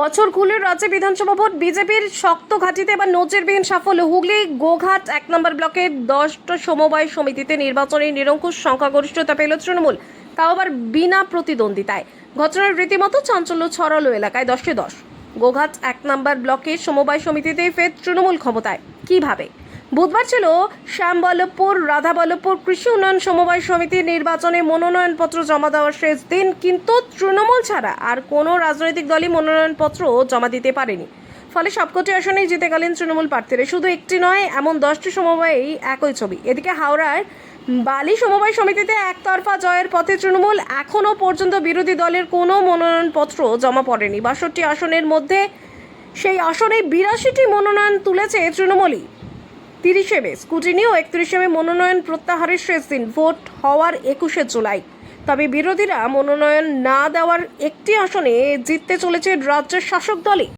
বছর খুলে রাজ্যে বিধানসভা ভোট, বিজেপির শক্ত ঘাঁটিতে এবার নজিরবিহীন সাফল্য। হুগলি, গোঘাট এক নম্বর ব্লকের দশটা সমবায় সমিতিতে নির্বাচনে নিরঙ্কুশ সংখ্যাগরিষ্ঠতা পেল তৃণমূল। তাও আবার বিনা প্রতিদ্বন্দ্বিতায়। ঘটনার রীতিমতো চাঞ্চল্য ছড়ালো এলাকায় দশে দশ। গোঘাট এক নম্বর ব্লকের সমবায় সমিতিতে ফের তৃণমূল ক্ষমতায়। কীভাবে? বুধবার ছিল শ্যামবল্লভপুর, রাধাবল্লভপুর কৃষি উন্নয়ন সমবায় সমিতির নির্বাচনে মনোনয়নপত্র জমা দেওয়ার শেষ দিন, কিন্তু তৃণমূল ছাড়া আর কোনো রাজনৈতিক দলই মনোনয়নপত্র জমা দিতে পারেনি। ফলে সবকটি আসনেই জিতে গেলেন তৃণমূল প্রার্থীরা। শুধু একটি নয়, এমন দশটি সমবায়েই একই ছবি। এদিকে হাওড়ার বালি সমবায় সমিতিতে একতরফা জয়ের পথে তৃণমূল এখনও পর্যন্ত বিরোধী দলের কোনো মনোনয়নপত্র জমা পড়েনি। বাষট্টি আসনের মধ্যে সেই আসনে বিরাশিটি মনোনয়ন তুলেছে তৃণমূলই। তিরিশে মে স্কুটিনি ও একত্রিশে মে মনোনয়ন প্রত্যাহারের শেষ দিন, ভোট হওয়ার একুশে জুলাই। তবে বিরোধীরা মনোনয়ন না দেওয়ার একটি আসনে জিততে চলেছে রাজ্যের শাসক দলই।